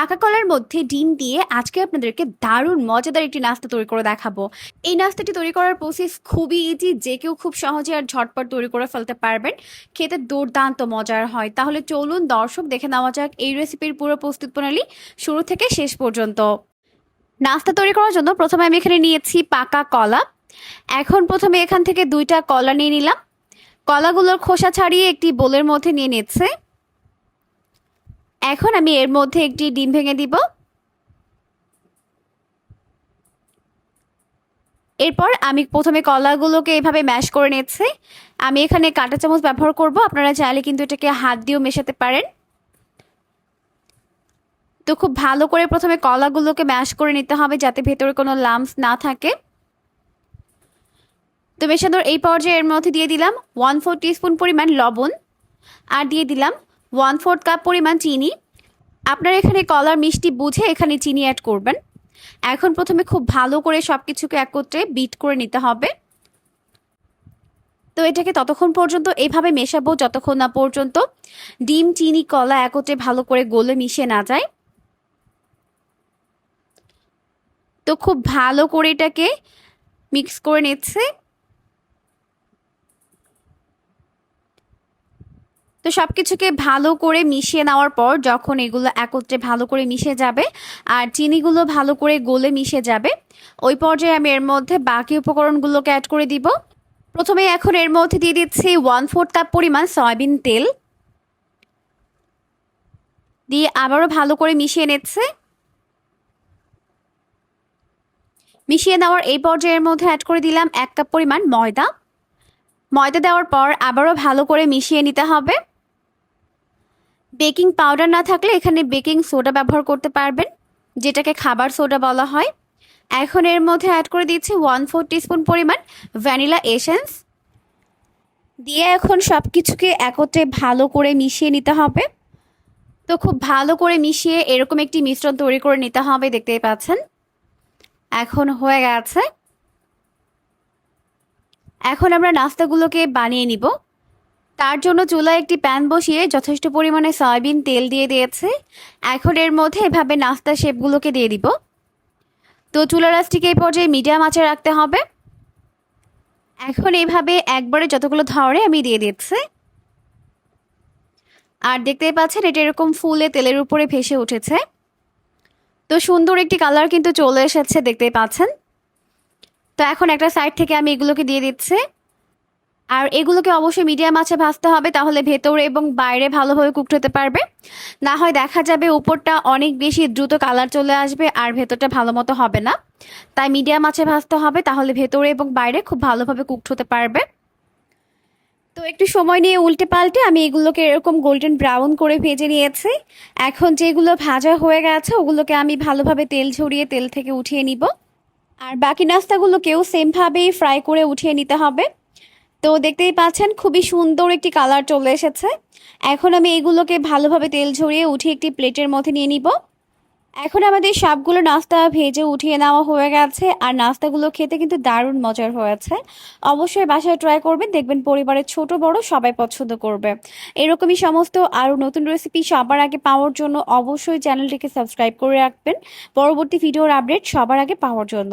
পাকা কলার মধ্যে ডিম দিয়ে আজকে আপনাদেরকে দারুণ মজাদার একটি নাস্তা তৈরি করে দেখাবো। এই নাস্তাটি তৈরি করার প্রসেস খুবই ইজি যে কেউ খুব সহজে আর ঝটপট তৈরি করে ফেলতে পারবেন। খেতে দুর্দান্ত মজার হয়। তাহলে চলুন দর্শক দেখে নেওয়া যাক এই রেসিপির পুরো প্রস্তুত প্রণালী শুরু থেকে শেষ পর্যন্ত। নাস্তা তৈরি করার জন্য প্রথমে আমি এখানে নিয়েছি পাকা কলা। এখন প্রথমে এখান থেকে দুইটা কলা নিয়ে নিলাম। কলাগুলোর খোসা ছাড়িয়ে একটি বোলের মধ্যে নিয়ে নিচ্ছে। এখন আমি এর মধ্যে একটি ডিম ভেঙে দিব। এরপর আমি প্রথমে কলাগুলোকে এভাবে ম্যাশ করে নিচ্ছি। আমি এখানে কাঁটা চামচ ব্যবহার করব। আপনারা চাইলে কিন্তু এটাকে হাত দিয়েও মেশাতে পারেন। তো খুব ভালো করে প্রথমে কলাগুলোকে ম্যাশ করে নিতে হবে যাতে ভেতরে কোনো লাম্পস না থাকে। তো মেশানোর এই পর্যায়ে এর মধ্যে দিয়ে দিলাম ওয়ান ফোর টিস্পুন পরিমাণ লবণ। আর দিয়ে দিলাম ওয়ান ফোর্থ কাপ পরিমাণ চিনি। আপনারা এখানে কলার মিষ্টি বুঝে এখানে চিনি অ্যাড করবেন। এখন প্রথমে খুব ভালো করে সব কিছুকে একত্রে বিট করে নিতে হবে। তো এটাকে ততক্ষণ পর্যন্ত এভাবে মেশাবো যতক্ষণ না পর্যন্ত ডিম, চিনি, কলা একত্রে ভালো করে গলে মিশে না যায়। তো খুব ভালো করে এটাকে মিক্স করে নিচ্ছে। তো সব কিছুকে ভালো করে মিশিয়ে নেওয়ার পর যখন এগুলো একত্রে ভালো করে মিশে যাবে আর চিনিগুলো ভালো করে গলে মিশে যাবে, ওই পর্যায়ে আমি এর মধ্যে বাকি উপকরণগুলোকে অ্যাড করে দিব। প্রথমে এখন এর মধ্যে দিয়ে দিচ্ছি ওয়ান ফোর্থ কাপ পরিমাণ সয়াবিন তেল। দিয়ে আবারও ভালো করে মিশিয়ে নিচ্ছে। মিশিয়ে নেওয়ার এই পর্যায়ের মধ্যে অ্যাড করে দিলাম এক কাপ পরিমাণ ময়দা। ময়দা দেওয়ার পর আবারও ভালো করে মিশিয়ে নিতে হবে। বেকিং পাউডার না থাকলে এখানে বেকিং সোডা ব্যবহার করতে পারবেন, যেটাকে খাবার সোডা বলা হয়। এখন এর মধ্যে অ্যাড করে দিচ্ছি ওয়ান ফোর টিস্পুন পরিমাণ ভ্যানিলা এসেন্স দিয়ে এখন সব কিছুকে একত্রে ভালো করে মিশিয়ে নিতে হবে। তো খুব ভালো করে মিশিয়ে এরকম একটি মিশ্রণ তৈরি করে নিতে হবে, দেখতেই পাচ্ছেন। এখন হয়ে গেছে। এখন আমরা নাস্তাগুলোকে বানিয়ে নিব। তার জন্য চুলায় একটি প্যান বসিয়ে যথেষ্ট পরিমাণে সয়াবিন তেল দিয়ে দিয়েছে। এখন এর মধ্যে এভাবে নাস্তা শেপগুলোকে দিয়ে দিব। তো চুলা রাসটিকে এই পর্যায়ে মিডিয়াম আঁচে রাখতে হবে। এখন এইভাবে একবারে যতগুলো ধরে আমি দিয়ে দিচ্ছি আর দেখতেই পাচ্ছেন এটা এরকম ফুলে তেলের উপরে ভেসে উঠেছে। তো সুন্দর একটি কালার কিন্তু চলে এসেছে দেখতেই পাচ্ছেন। তো এখন একটা সাইড থেকে আমি এগুলোকে দিয়ে দিচ্ছি। আর এগুলোকে অবশ্যই মিডিয়াম আছে ভাজতে হবে, তাহলে ভেতরে এবং বাইরে ভালোভাবে কুকড হতে পারবে। না হয় দেখা যাবে উপরটা অনেক বেশি দ্রুত কালার চলে আসবে আর ভেতরটা ভালো মতো হবে না। তাই মিডিয়াম আছে ভাজতে হবে, তাহলে ভেতরে এবং বাইরে খুব ভালোভাবে কুকড হতে পারবে। তো একটু সময় নিয়ে উল্টে পাল্টে আমি এগুলোকে এরকম গোল্ডেন ব্রাউন করে ভেজে নিয়েছি। এখন যেগুলো ভাজা হয়ে গেছে, ওগুলোকে আমি ভালোভাবে তেল ঝরিয়ে তেল থেকে উঠিয়ে নিব। আর বাকি নাস্তাগুলোকেও সেমভাবেই ফ্রাই করে উঠিয়ে নিতে হবে। তো দেখতেই পাচ্ছেন, খুবই সুন্দর একটি কালার চলে এসেছে। এখন আমি এগুলোকে ভালোভাবে তেল ঝরিয়ে উঠিয়ে একটি প্লেটের মধ্যে নিয়ে নিব। এখন আমাদের সবগুলো নাস্তা ভেজে উঠিয়ে নেওয়া হয়ে গেছে, আর নাস্তাগুলো খেতে কিন্তু দারুণ মজার হয়েছে। অবশ্যই বাসায় ট্রাই করবেন, দেখবেন পরিবারের ছোট, বড় সবাই পছন্দ করবে। এরকমই সমস্ত আরও নতুন রেসিপি সবার আগে পাওয়ার জন্য অবশ্যই চ্যানেলটিকে সাবস্ক্রাইব করে রাখবেন। পরবর্তী ভিডিওর আপডেট সবার আগে পাওয়ার জন্য।